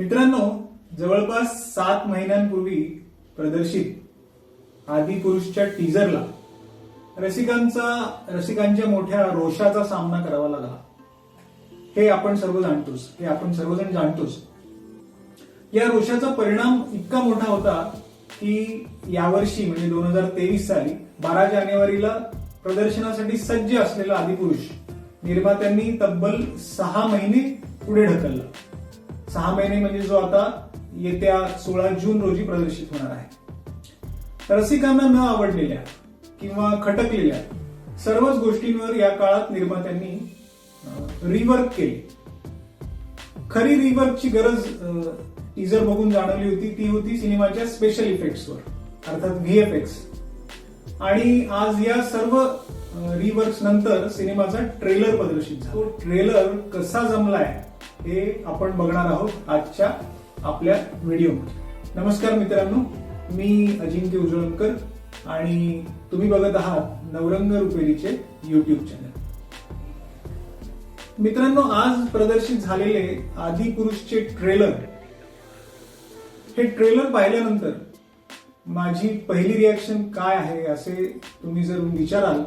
मित्रांनो जवळपास सात महिन्यांपूर्वी प्रदर्शित आदिपुरुषच्या टीजरला रसिकांचा रसिकांच्या मोठ्या रोषाचा सामना करावा लागला. हे आपण सर्व जाणतोच हे आपण सर्वजण जाणतोच. या रोषाचा परिणाम इतका मोठा होता की यावर्षी म्हणजे दोन हजार तेवीस साली बारा जानेवारीला प्रदर्शनासाठी सज्ज असलेला आदिपुरुष निर्मात्यांनी तब्बल सहा महिने पुढे ढकलला. सहा महिने म्हणजे जो आता येत्या सोळा जून रोजी प्रदर्शित होणार आहे. रसिकांना न आवडलेल्या किंवा खटकलेल्या सर्वच गोष्टींवर या काळात निर्मात्यांनी रिवर्क केले. खरी रिवर्कची गरज टीजर बघून जाणवली होती. ती होती सिनेमाच्या स्पेशल इफेक्ट्सवर अर्थात व्हीएफएक्स आणि आज या सर्व रिवर्क्स नंतर सिनेमाचा ट्रेलर प्रदर्शित झाला. तो ट्रेलर कसा जमलाय? हे आपण बघणार आहोत आजच्या आपल्या व्हिडिओमध्ये नमस्कार मित्रांनो मी अजिंक्य उजळकर आणि तुम्ही बघत आहात नवरंग रुपेरीचे युट्यूब चॅनल मित्रांनो आज प्रदर्शित झालेले आदिपुरुषचे ट्रेलर हे ट्रेलर पाहिल्यानंतर माझी पहिली रिॲक्शन काय आहे असे तुम्ही जर विचाराल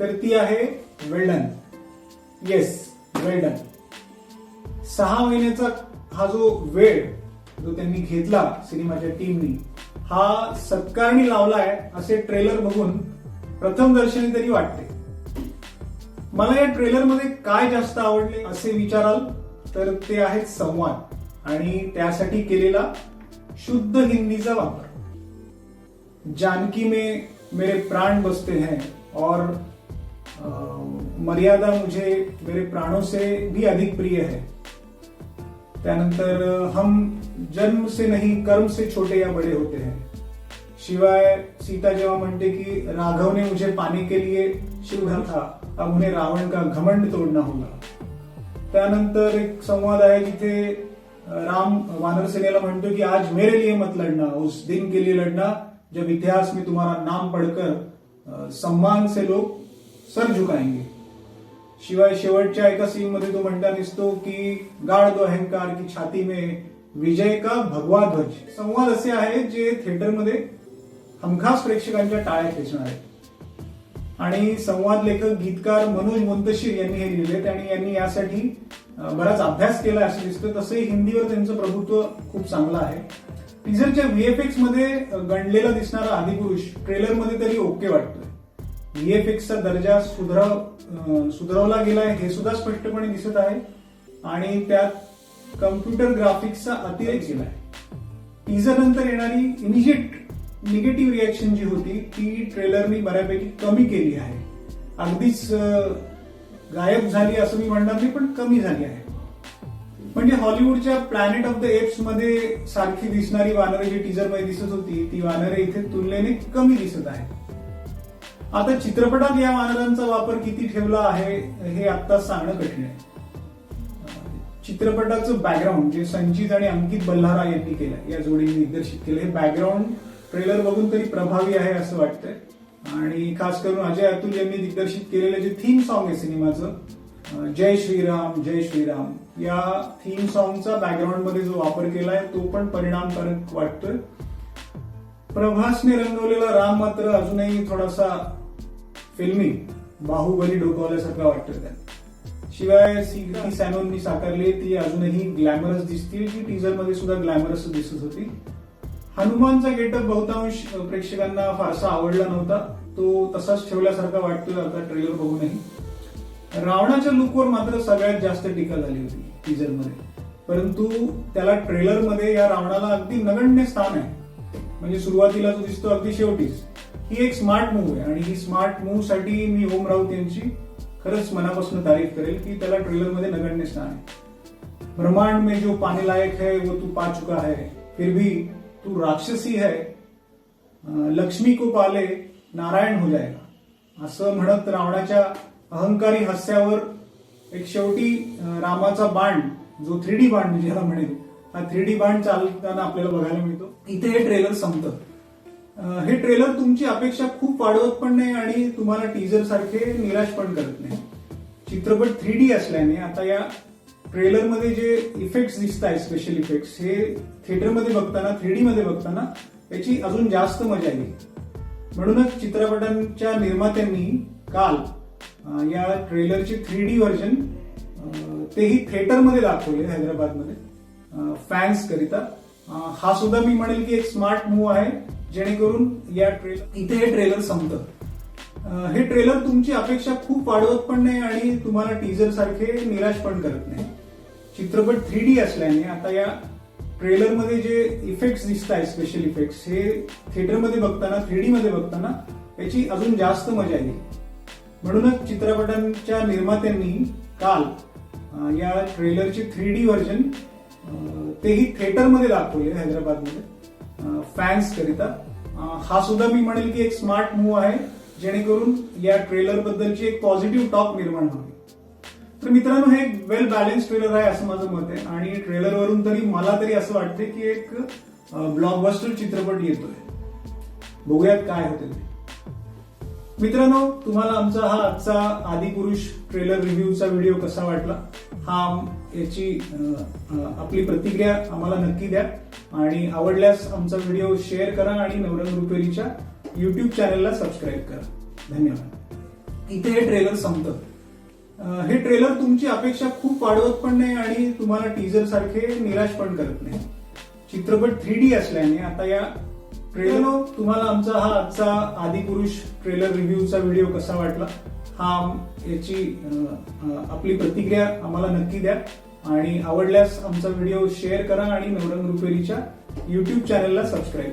तर ती आहे वेल्डन. Yes well done. सहा महिन्याचा हा जो वेळ जो त्यांनी घेतला सिनेमाच्या टीमनी हा सत्कारणी लावलाय असे ट्रेलर बघून प्रथम दर्शनी तरी वाटते. मला या ट्रेलरमध्ये काय जास्त आवडले असे विचाराल तर ते आहेत संवाद आणि त्यासाठी केलेला शुद्ध हिंदीचा वापर. जानकी में मेरे प्राण बसते हैं और आ, मर्यादा मुझे मेरे प्राणों से भी अधिक प्रिय है. त्यानंतर, हम जन्म से नहीं, कर्म से छोटे या बड़े होते हैं। शिवाय सीता जेव्हा म्हणते की राघव ने मुझे पाने के लिए शिवधर था, अब उन्हें रावण का घमंड तोडना होगा। त्यानंतर एक संवाद आहे जिथे राम वानर सेनेला म्हणतो की, आज मेरे लिए मत लढना उस दिन के लिए लढना जब इतिहास में तुम्हारा नाम पढ़कर सम्मान से लोग सर झुकाएँगे। शिवाय शेवटच्या एका सीन मध्ये तो म्हणता दिसतो की गाड दो अहंकार की छाती में विजय का भगवा ध्वज. संवाद असे आहेत जे थिएटरमध्ये हमखास प्रेक्षकांच्या टाळ्या खेचणार आहेत. आणि संवाद लेखक गीतकार मनोज मुंतशीर यांनी हे लिहिलेत आणि यांनी यासाठी बराच अभ्यास केला असं दिसतं. तसंही हिंदीवर त्यांचं प्रभुत्व खूप चांगलं आहे. टीझरच्या व्हीएफएक्समध्ये गणलेला दिसणारा आदिपुरुष ट्रेलरमध्ये तरी ओके वाटतोय. व्हीएफएक्सचा दर्जा सुधराव अं, सुधारवला गेलाय हे सुद्धा स्पष्टपणे दिसत आहे. आणि त्यात कम्प्युटर ग्राफिक्सचा अतिरेक आहे टीझर नंतर येणारी इमिजिएट निगेटिव्ह रिॲक्शन जी होती ती ट्रेलरनी बऱ्यापैकी कमी केली आहे. अगदीच गायब झाली असं मी म्हणणार नाही पण कमी झाली आहे. म्हणजे हॉलिवूडच्या प्लॅनेट ऑफ द एप्समध्ये सारखी दिसणारी वानरे जी टीजरमध्ये दिसत होती ती वानरे इथे तुलनेने कमी दिसत आहेत. आता चित्रपटात या मानकांचा वापर किती ठेवला आहे हे आता सांगणं कठीण आहे. चित्रपटाचं बॅकग्राऊंड जे संचित आणि अंकित बल्हारा यांनी केलं या जोडीने दिग्दर्शित केलं हे बॅकग्राऊंड ट्रेलर बघून तरी प्रभावी आहे असं वाटतंय. आणि खास करून अजय अतुल यांनी दिग्दर्शित केलेलं जे थीम सॉन्ग आहे सिनेमाचं जय श्रीराम जय श्रीराम या थीम सॉन्गचा बॅकग्राऊंडमध्ये जो वापर केलाय तो पण परिणामकारक वाटतोय. प्रभासने रंगवलेला राम मात्र अजूनही थोडासा फिल्मी बाहुबली डोकावल्यासारखं वाटतं त्या शिवाय सीटी सॅनोननी साकारली ती अजूनही ग्लॅमरस दिसतील की टीजरमध्ये सुद्धा ग्लॅमरस दिसत होती. हनुमानचा गेटअप बहुतांश प्रेक्षकांना फारसा आवडला नव्हता. तो तसाच ठेवल्यासारखा वाटतोय आता ट्रेलर बघूनही. रावणाच्या लुकवर मात्र सगळ्यात जास्त टीका झाली होती टीजरमध्ये परंतु त्याला ट्रेलरमध्ये या रावणाला अगदी नगण्य स्थान आहे. म्हणजे सुरुवातीला जो दिसतो अगदी शेवटीच. ही एक स्मार्ट मूव्ह आहे. आणि ही स्मार्ट मूव्हसाठी मी ओम राऊत यांची खरंच मनापासून तारीफ करेल की त्याला ट्रेलरमध्ये नगण्य स्थान आहे. ब्रह्मांड में जो पाने लायक है वो तू पा चुका है. फिर भी तू राक्षसी है. लक्ष्मी को पाले नारायण हो जाएगा. असं म्हणत रावणाच्या अहंकारी हास्यावर एक शेवटी रामाचा बाण जो थ्री डी बाण म्हणजे ज्याला म्हणेल हा थ्री डी बाण चालताना आपल्याला बघायला मिळतो. इथे हे ट्रेलर संपतं. हे ट्रेलर तुमची अपेक्षा खूप वाढवत पण नाही आणि तुम्हाला टीजर सारखे निराश पण करत नाही. चित्रपट थ्री डी असल्याने आता या ट्रेलरमध्ये जे इफेक्ट्स दिसत आहेत स्पेशल इफेक्ट्स हे थिएटरमध्ये बघताना थ्री डी मध्ये बघताना याची अजून जास्त मजा येईल. म्हणूनच चित्रपटांच्या निर्मात्यांनी काल या ट्रेलरचे थ्री डी व्हर्जन तेही थिएटरमध्ये दाखवले हैदराबादमध्ये फॅन्स करिता. हा सुद्धा मी म्हणेल की एक स्मार्ट मूव्ह आहे. जेणेकरून या ट्रेलर इथे हे ट्रेलर संपतं. हे ट्रेलर तुमची अपेक्षा खूप वाढवत पण नाही आणि तुम्हाला टीजर सारखे निराश पण करत नाही. चित्रपट थ्री डी असल्याने आता या ट्रेलरमध्ये जे इफेक्ट्स दिसत आहेत स्पेशल इफेक्ट्स हे थिएटरमध्ये बघताना थ्री मध्ये बघताना याची अजून जास्त मजा येईल. म्हणूनच चित्रपटांच्या निर्मात्यांनी काल या ट्रेलरचे थ्री डी व्हर्जन तेही थिएटरमध्ये दाखवले हैदराबादमध्ये. फॅन्स करिता. हा सुद्धा मी म्हणेल की एक स्मार्ट मूव्ह आहे जेणेकरून या ट्रेलर बद्दलची एक पॉझिटिव्ह टॉक निर्माण होईल. तर मित्रांनो हे एक वेल बॅलन्स ट्रेलर आहे असं माझं मत आहे. आणि ट्रेलरवरून तरी मला तरी असं वाटते की एक ब्लॉकबस्टर चित्रपट येतोय. बघूयात काय होते मित्रांनो तुम्हाला आमचा हा आजचा आदिपुरुष ट्रेलर रिव्ह्यूचा व्हिडिओ कसा वाटला? हा याची आपली प्रतिक्रिया आम्हाला नक्की द्या. आणि आवडल्यास आमचा व्हिडिओ शेअर करा आणि नवरंग रुपेरीच्या युट्यूब चॅनलला सबस्क्राईब करा. धन्यवाद. इथे हे ट्रेलर संपतं. हे ट्रेलर तुमची अपेक्षा खूप वाढवत पण नाही आणि तुम्हाला टीजर सारखे निराश पण करत नाही. चित्रपट थ्री डी असल्याने आता या ट्रेलर तुम्हाला आमचा हा आजचा आदिपुरुष ट्रेलर रिव्ह्यूचा व्हिडिओ कसा वाटला? हा याची आपली प्रतिक्रिया आम्हाला नक्की द्या. आणि आवडल्यास आमचा व्हिडिओ शेअर करा आणि नवरंग रुपेरीच्या युट्यूब चॅनलला सबस्क्राईब करा.